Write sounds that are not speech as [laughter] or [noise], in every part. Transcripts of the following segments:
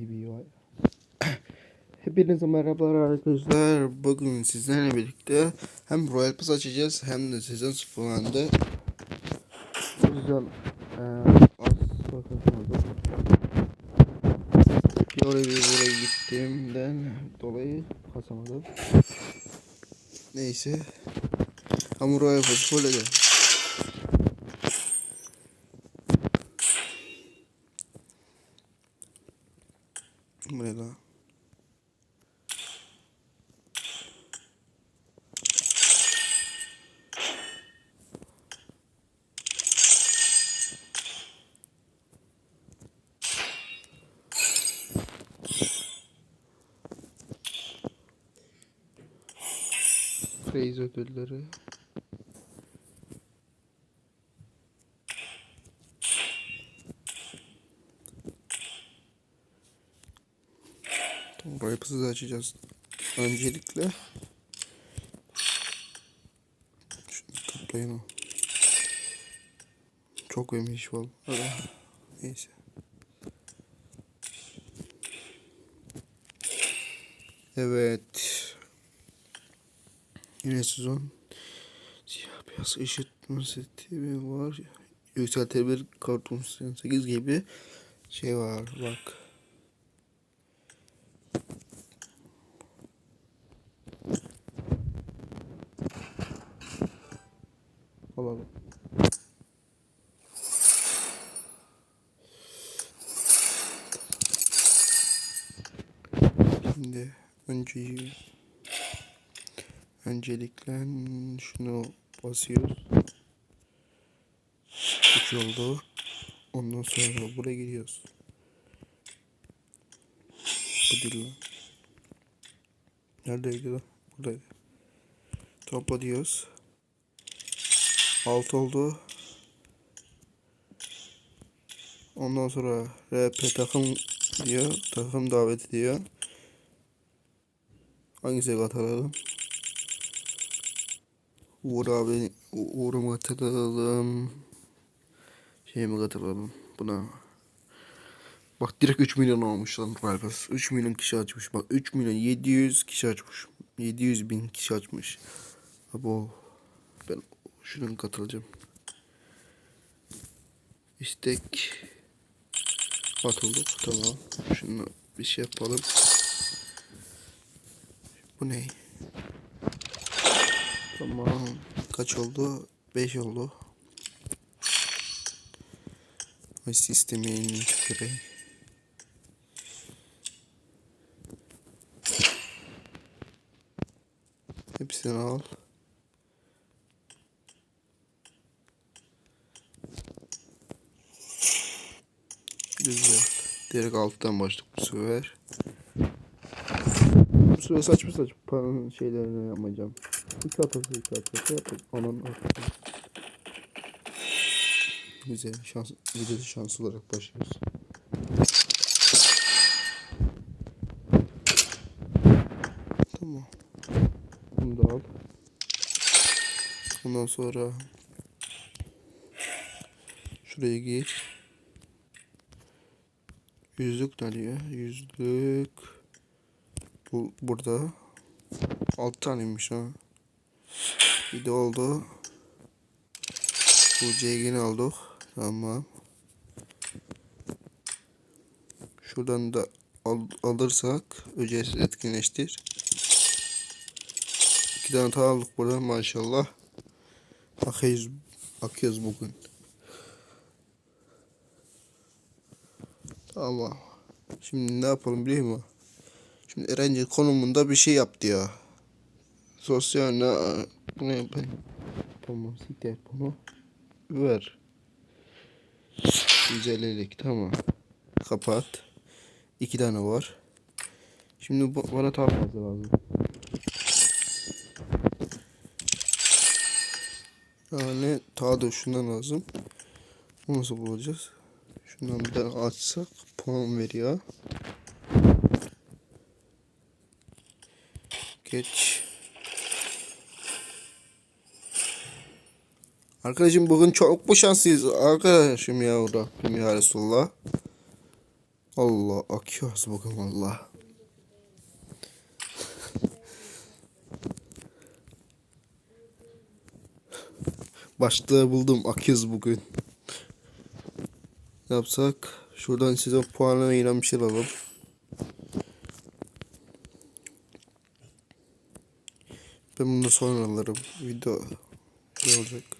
BBY. [clears throat] Hepinize merhabalar arkadaşlar. Bugün sizlerle birlikte hem Royal Pass açacağız hem de sezon sıfırlandı. O yüzden eee az bakamadım. Bir oraya bir buraya gittiğimden dolayı kasamadım. Neyse. Ama Royal Pass full edelim. Bu ne lan? Crazy ödülleri. Tamam, Rips'ı açacağız. Öncelikle şunu toplayın o. Çok yemiş val. Neyse. Evet. Yine sezon. Siyah beyaz ışıtma seti var. Yükseltebilir kartun 8 gibi şey var bak. Alalım. Şimdi önce öncelikle şunu basıyoruz. Üç oldu. Ondan sonra buraya gidiyoruz. Bu değil lan. Neredeydi lan? Buradaydı. Topla diyoruz. 6 oldu. Ondan sonra RP takım diyor. Takım davet diyor. Hangisine katılalım? Uğur abi Uğur'a mı katılalım? Şeye mi katılalım? Buna. Bak direkt 3 milyon olmuş lan Rivals. 3 milyon kişi açmış. Bak 3 milyon 700 kişi açmış. 700 bin kişi açmış. Abo. Ben şunun katılacağım. İstek atıldık. Tamam. Şunu bir şey yapalım. Bu ne? Tamam. Kaç oldu? 5 oldu. Ay sistemin göre. Hepsini al. Güzel. Direkt alttan başladık bu sefer. Bu sefer saçma saçma şeylerini yapmayacağım. İki atası iki atası yapıp onun atası. Güzel şans, videoda şans olarak başlıyoruz. Tamam. Bunu da al. Ondan sonra şuraya gir. Yüzlük ne diyor? Yüzlük bu burada 6 taneymiş ha. Bir de oldu. Bu CG'ni aldık. Tamam. Şuradan da al, alırsak ücretsiz etkinleştir. İki tane daha aldık buradan maşallah. Akıyoruz, akıyoruz bugün. Tamam. Şimdi ne yapalım biliyor musun? Şimdi Erenci konumunda bir şey yaptı ya. Sosyal ne? Bu ne yapayım? Tamam siktir bunu. Ver. Güzellik tamam. Kapat. İki tane var. Şimdi bu, bana daha fazla lazım. Yani daha da şundan lazım. Bunu nasıl bulacağız? Şundan bir tane açsak puan veriyor. Geç. Arkadaşım bugün çok bu şanslıyız arkadaşım ya Rabbim ya Resulullah. Allah akıyoruz bugün valla. Başlığı buldum akıyoruz bugün. Yapsak? Şuradan size ilan bir şey alalım. Ben bunu sonra alırım. Video ne olacak?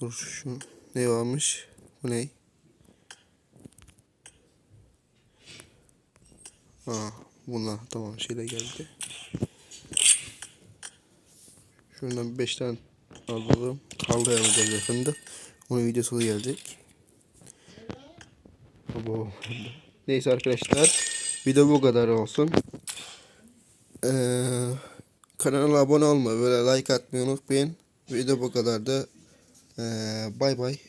Dur şu ne varmış? Bu ne? Ha, bunlar tamam şeyle geldi. Şuradan 5 tane alalım. Kaldı yapacağız yakında. Onun videosu da gelecek. Neyse arkadaşlar. Video bu kadar olsun. Ee, kanala abone olmayı böyle like atmayı unutmayın. Video bu kadar da. Ee, bay bay.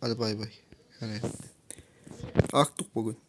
Hadi bay bay. Yani aktık bugün.